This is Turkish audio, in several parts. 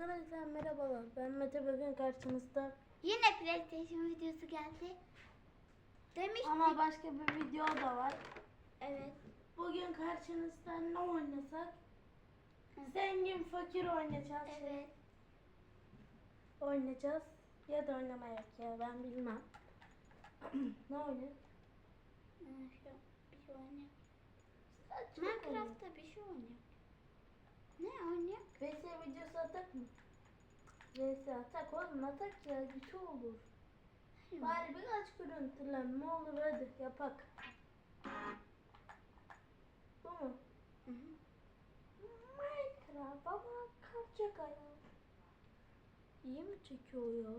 Arkadaşlar merhabalar. Ben Mete bugün karşınızda. Yine PlayStation videosu geldi. Demiştik. Ama başka bir video da var. Evet. Bugün karşınızda ne oynasak? Zengin fakir oynayacağız. Evet. Oynayacağız. Ya da oynamayak ya ben bilmem. ne oynayalım? Bir şey oyun. Minecraft'ta bir şey oynuyor. Ne oynuyor? VS videosu atak mı? VS atak oğlum atak ya güç olur. Bari birkaç görüntülenme olur hadi yapak. Bu mu? Hı hı. Minecraft ama kalacak ayağı. İyi mi çekiyor ya?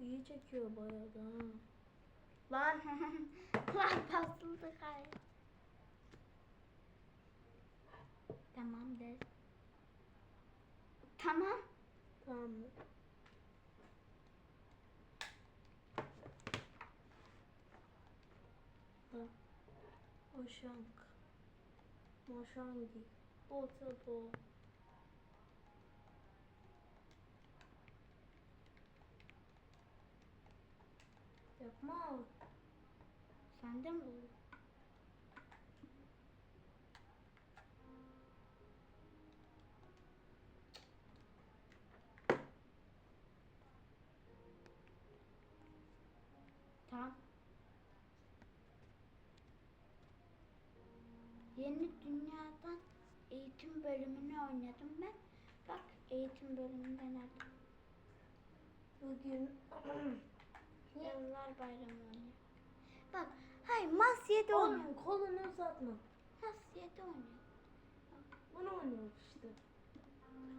İyi çekiyor bayağı da. ha. Lan Lan basıldı hayır. Tamam de. Tamam. tamam. Oşank. Moşangi. Otobo. Yapma. Sen de mi olur? Tamam. Yeni dünyadan eğitim bölümünü oynadım ben. Bak eğitim bölümünde nerede? Bugün Yıllar bayramı oynuyor. Bak, hayır Masya'da oynuyor. Oğlum kolunu uzatma. Masya'da oynuyor. Bunu oynuyoruz işte.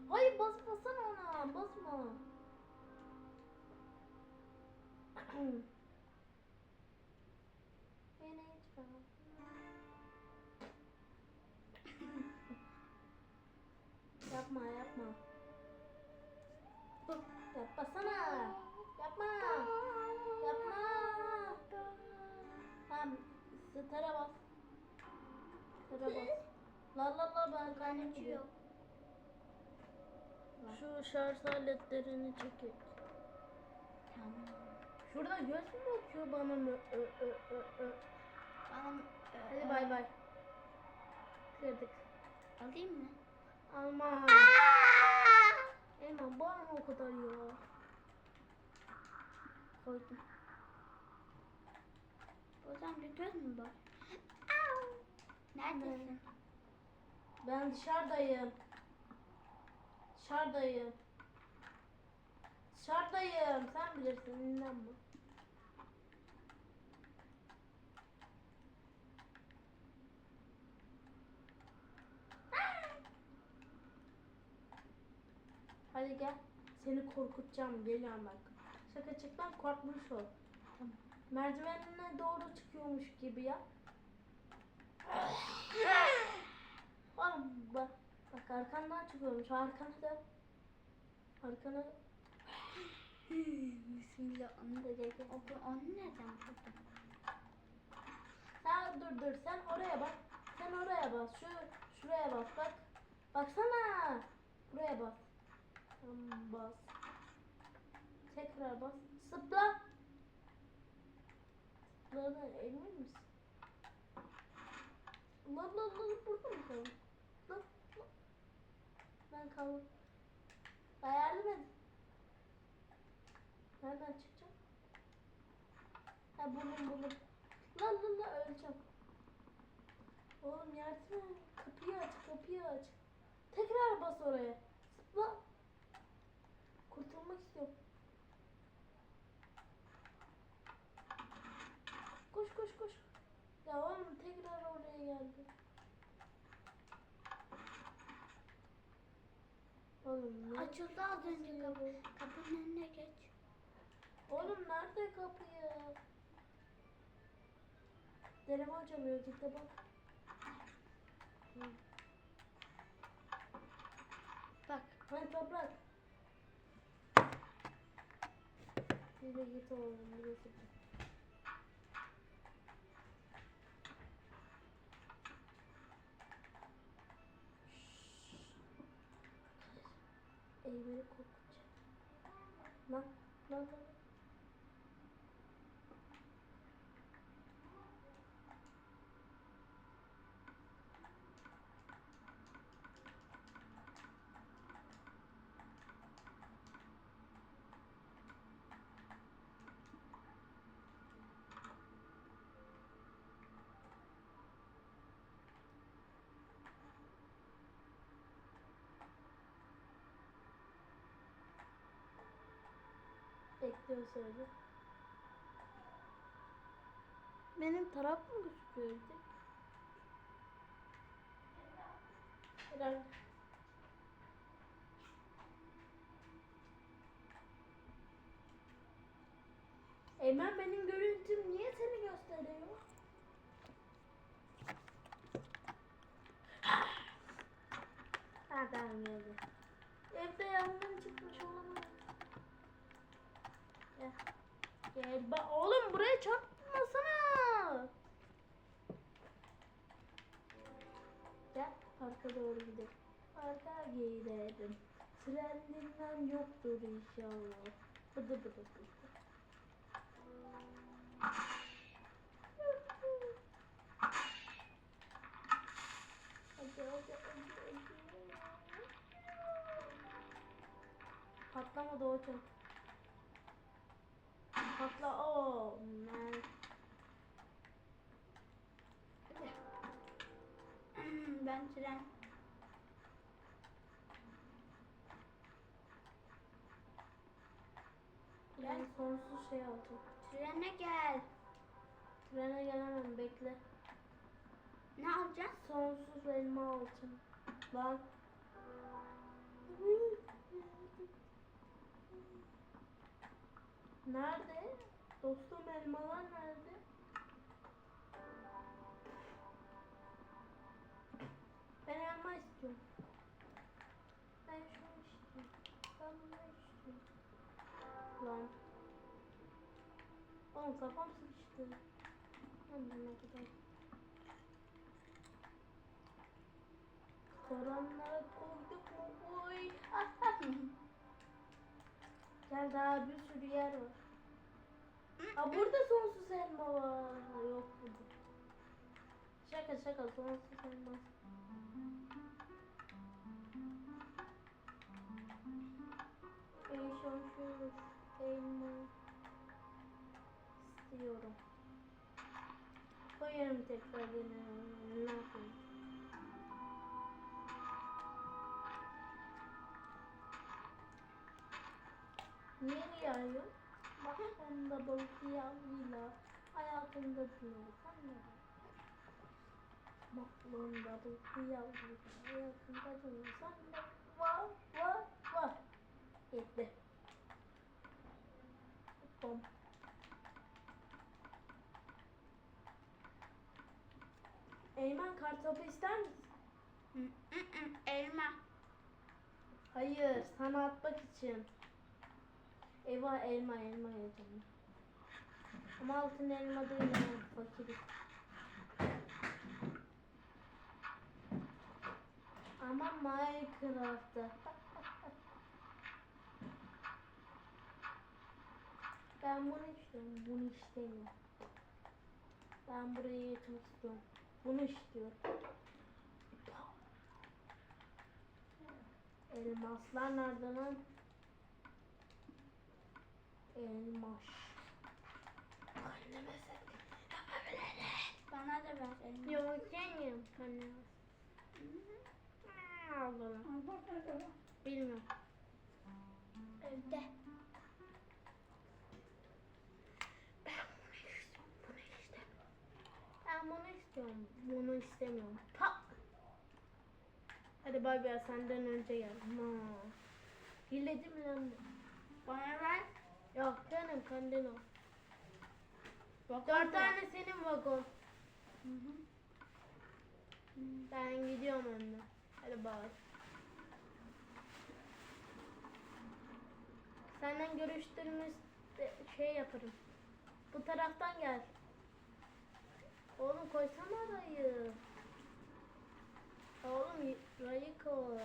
Hayır basmasana ona. Basma. Stara bas. Stara bas. La la la ben Hiç yok. Şu şarj aletlerini çekek. Tamam. Şurada göz mü bakıyor bana mı? Ö, ö, ö, ö. Tamam. Hadi bay bay. Kırdık. Alayım mı? Alma. Elma bağırma o kadar ya. Koydum. Ozan bir göz mü var? Au! Neredesin? Ben dışarıdayım. Dışarıdayım. Dışarıdayım. Sen bilirsin. İnanma. Hadi gel. Seni korkutacağım. Geliyorum bak. Şakacıktan korkmuş ol. Merdivenine doğru çıkıyormuş gibi ya. Oğlum bak. Bak arkandan çıkıyormuş. Arkana dön. Arkana Bismillah onu da dedi. O, onu nereden buldun? Sen dur dur sen oraya bak. Sen oraya bas. Şu şuraya bas bak. Baksana. Buraya bas. Bas. Tekrar bas. Sıpla. Sıpladan emin misin? La la la burada mı kaldın? La la. Ben kaldım. Ben yardım et. Nereden çıkacağım? Ha buldum buldum. La la la öleceğim. Oğlum yardım et. Kapıyı aç kapıyı aç. Tekrar bas oraya. Zıpla. Kurtulmak istiyorum. Koş koş koş. Ya oğlum tekrar oraya geldi. Oğlum ne? Açıldı az önce kapı. Kapının önüne geç. Oğlum nerede kapıyı? Telefon çalıyor git de bak. Hı. Bak. Hani toprak. Yürü git oğlum burası. Eymen'i korkutacağım. Lan lan lan. Bekliyor söyle. Benim taraf mı gözüküyordu? Herhalde. Eymen benim görüntüm niye seni gösteriyor? Tamam geldi. Evde yangın çıkmış olamaz. Gel. Gel. Ba oğlum buraya çarpmasana. Gel parka doğru gidelim. Parka gidelim. Trendinden yoktur inşallah. Bıdı bıdı bıdı. Patlamadı o çok. Patla o man. ben tren. Ben sonsuz şey aldım. Trene gel. Trene gelemem bekle. Ne alacağız? Sonsuz elma alacağım. Lan. Nerede? Dostum elmalar nerede? Ben elma istiyorum. Ben şunu istiyorum. Ben bunu istiyorum. Lan. Oğlum kafam sıkıştı. Bu ne kadar. Soranlara koyduk mu? Oy. Ah, ah. Gel daha bir sürü yer var. Aa burada sonsuz elma var. Yok burada. Şaka şaka sonsuz elma. Sonsuz elma istiyorum. Koyarım tekrar yine. Ne yapayım? Sen de balık yağıyla hayatında dinliyorsan ne balık yağıyla hayatında dinliyorsan ne var var var. Yetti. Bom. Eymen kartopu ister misin? Elma. Hayır, sana atmak için. Eyvah elma elma yedim. Ama altın elma değil ama fakiriz. Ama Minecraft'ta. ben bunu istiyorum, bunu istemiyorum. Ben buraya yatmak istiyorum. Bunu istiyorum. Elmaslar nerede lan? Elmas. Anneme sen Bana da ver elma. Yok yemiyorum anneme. Al bana. Bilmiyorum. Evde. Ben bunu istiyorum, bunu istemiyorum. Ben bunu istiyorum, bunu istemiyorum. Pa! Hadi bay bay senden önce gel. Ma. Hiledim lan. Bana ver. Yok canım kendin ol. Bak Dört tane senin vagon. Hı hı. Ben gidiyorum önüne. Hadi bay. Senden görüştüğümüz şey yaparım. Bu taraftan gel. Oğlum koysana rayı. Oğlum rayı koy.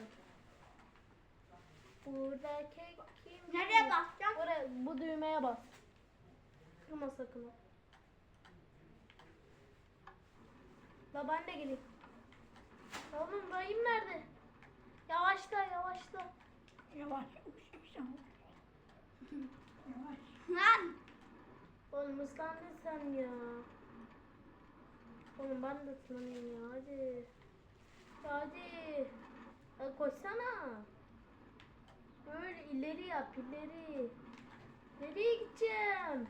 Burada kek? Nereye basacağım? Oraya, bu düğmeye bas. Kırma sakın. o. La ben de geleyim. Ya Oğlum dayım nerede? Yavaşla yavaşla. Yavaş. Yavaş. Lan. Oğlum ıslandın sen ya. Oğlum ben de ıslanayım ya hadi. Hadi. Ya koşsana. Böyle ileri yap ileri. Nereye gideceğim?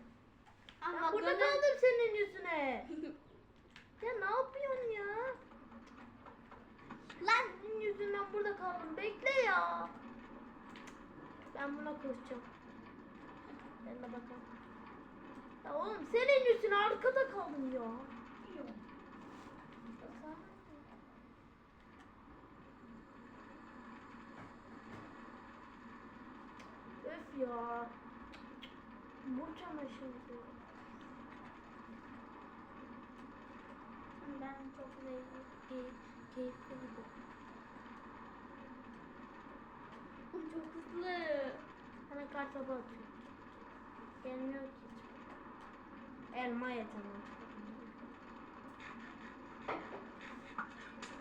Ama Ben burada kaldım senin yüzüne. ya ne yapıyorsun ya? Lan. Senin yüzünden burada kaldım. Bekle ya. Ben buna koşacağım. Ben de bakalım. Ya oğlum senin yüzüne arkada kaldım ya. Baksana. Öf ya. Vuracağım şimdi. Ben çok keyifli, keyifliydi. Çok hızlı. Hemen kartopu atıyor. Gelmiyor ki. Elma yetemem.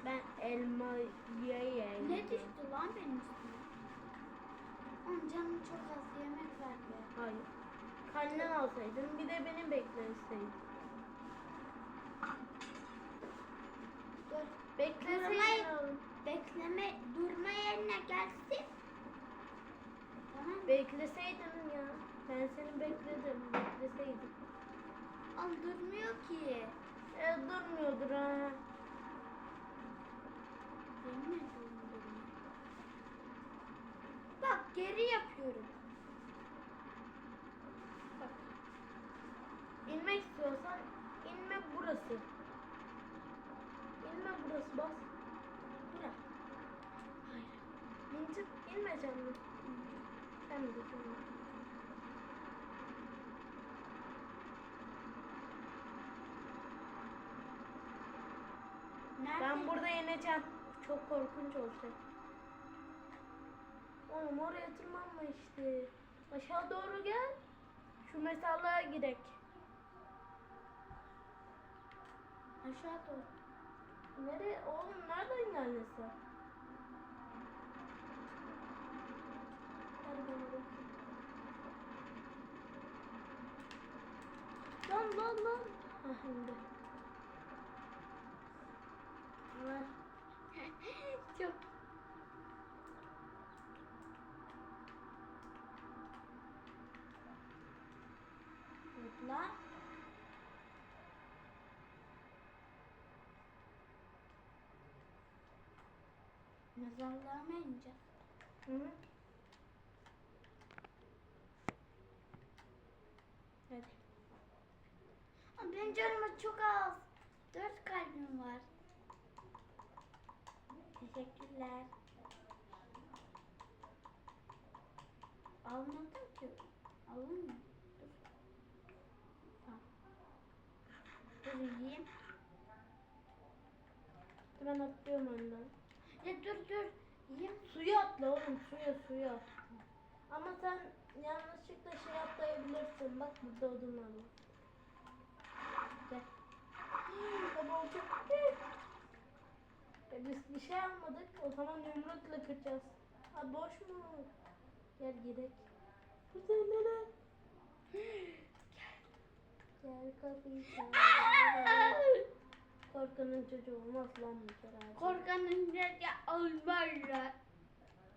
Ben elma ye ye. Ne düştü lan benim üstüme? Oğlum canım çok az yemek ver be. Hayır. Karnından alsaydın bir de beni bekleseydin. Dur. Bekleseydin. Bekleme, durma yerine gelsin. Tamam. Bekleseydin ya. Ben seni bekledim. Bekleseydin. Oğlum durmuyor ki. E durmuyordur ha. Yemin. Bak geri yapıyorum. Burası. İnme burası bas. Bura. Hayır. İnce inmeyeceğim mi? Sen mi? Nerede? Ben burada ineceğim. Çok korkunç olacak. Oğlum oraya tırmanma işte. Aşağı doğru gel. Şu mezarlığa girek. Aşağı doğru. Nereye? Oğlum nereden geldin sen? Lan lan lan. Ha şimdi. Ver. Çok. Zıpla. Mezarlığa mı ineceğiz? Hı -hı. Hadi. Ama benim canım çok az. Dört kalbim var. Teşekkürler. Almadım ki. Alın mı? Dur. Tamam. Dur yiyeyim. Ben atlıyorum önden. Ya dur dur. Yiyeyim. Suya atla oğlum suya suya. Ama sen yanlışlıkla şey atlayabilirsin. Bak burada odunlar var. Gel. Baba o çok E biz bir şey almadık. O zaman yumrukla kıracağız. Ha boş mu? Gel gidelim. Burada nere? Gel kapıyı çal. Korkanın çocuğu olmaz lan bir kere. Korkanın nerede olmalı?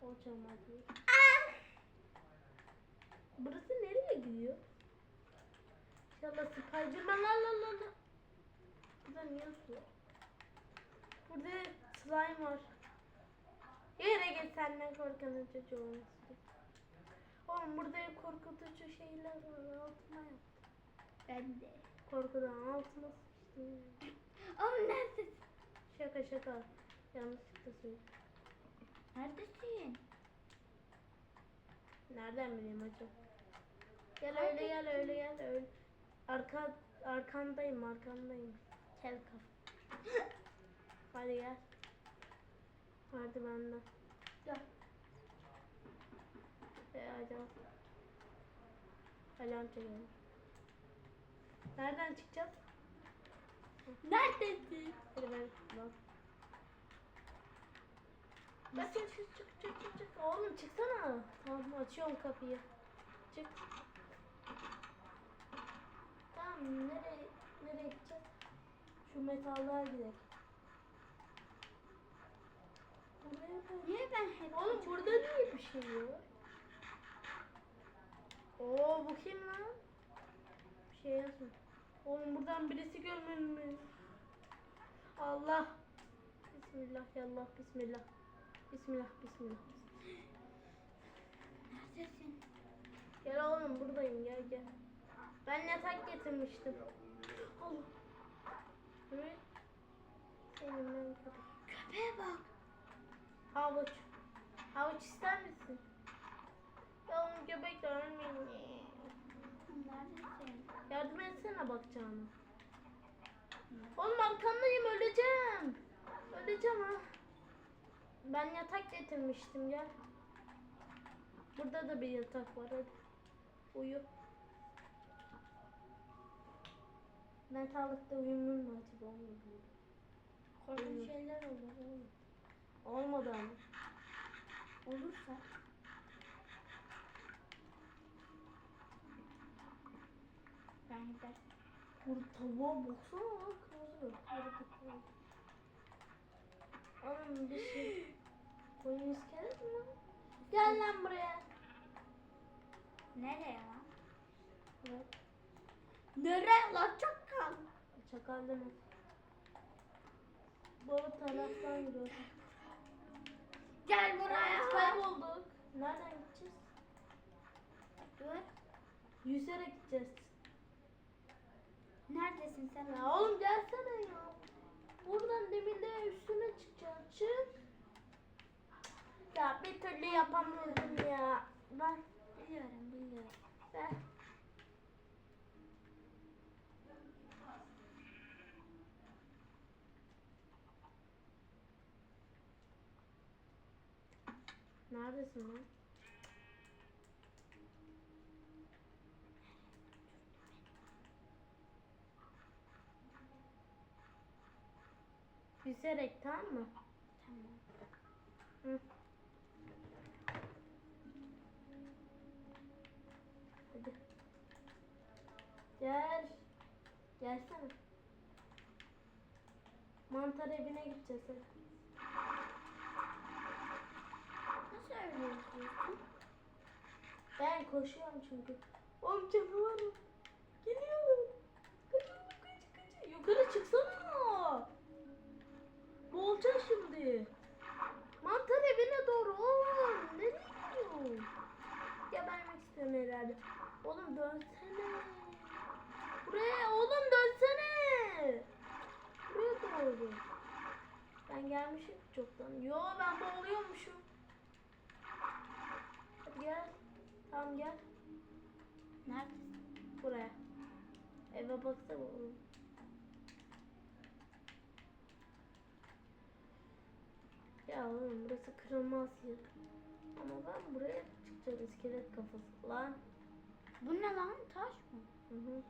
Hocam hadi. Burası nereye gidiyor? İnşallah Spiderman la la la la. Burada niye su var? Burada slime var. Yere git senden korkanın çocuğu olmasın. Oğlum burada korkutucu şeyler var. Altıma yap. Ben de. Korkudan altıma sıçtım. Oğlum neredesin? Şaka şaka. Yanlışlıkla söyledim. Neredesin? Nereden bileyim hocam? Gel öyle gel öyle gel öyle. Arka arkandayım arkandayım. Kel kaf. Hadi gel. Hadi benden. Dur. Bak. Alarm çekelim. Nereden çıkacağız? Neredesin? Hadi ben. Bak çık çık çık çık çık. Oğlum çıksana. Tamam açıyorum kapıyı. Çık. Tamam nereye nereye gideceğiz? Şu metallığa gidelim. Niye ben hep Oğlum burada niye bir şey yok? Oo bu kim lan? Bir şey yazmıyor. Oğlum buradan birisi görmüyor Allah. Bismillah ya Allah bismillah. Bismillah bismillah. Neredesin? Gel oğlum buradayım gel gel. Ben yatak getirmiştim. Allah. Evet. Senin ben köpek. Köpeğe bak. Havuç. Havuç ister misin? Ya oğlum köpek de ölmeyin. Yardım etsene bakacağına. Oğlum arkandayım öleceğim. Öleceğim ha. Ben yatak getirmiştim gel. Burada da bir yatak var hadi. Uyu. Metalıkta uyunur mu acaba? Korkunç şeyler olur. Olmadı ama. Olursa. Ben gider. Burada tavuğa baksana kırmızı. Oğlum bir şey. Koyun iskelet mi? Gel lan buraya. Nereye lan? Evet. Nereye lan çakal? Çakal deme. Bu taraftan gidiyor. Gel buraya. Kaybolduk. Nereden gideceğiz? Dur. Yüzerek gideceğiz. Neredesin sen? Ya oğlum gelsene ya. Buradan demirde üstüne çıkacaksın. Çık. Ya bir türlü yapamıyorum ya. Ben Biliyorum biliyorum. ben. Neredesin lan? Yüzerek tamam mı? Tamam. Hı. Hadi. Gel. Gelsene. Mantar evine gideceğiz hadi. Nasıl öyle yapıyorsun? Ben koşuyorum çünkü. Oğlum canavarım. Geliyorum. Kaç oğlum kaç kaç. Yukarı çıksana. Boğulacağız şimdi. Mantar evine doğru oğlum. Nereye gidiyorsun? Gebermek istiyorum herhalde. Oğlum dönsene. Buraya oğlum dönsene. Buraya doğru. Ben gelmişim çoktan. Yo ben boğuluyormuşum. Hadi gel. Tamam gel. Neredesin? Buraya. Baksana oğlum. Ya oğlum burası kırılmaz ya. Ama ben buraya çıkacağım iskelet kafası. Lan. Bu ne lan? Taş mı? Hı hı.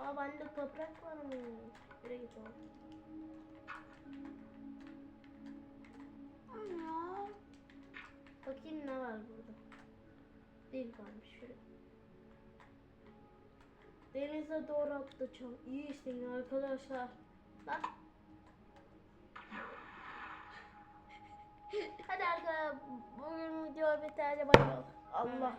Aa bende toprak var mı? Nereye git oğlum? Ana. Bakayım ne var burada. Değil varmış şöyle. Denize doğru atlayacağım. İyi işte arkadaşlar. Lan. Hadi arkadaşlar bugün video biter. Hadi bay bay. Allah.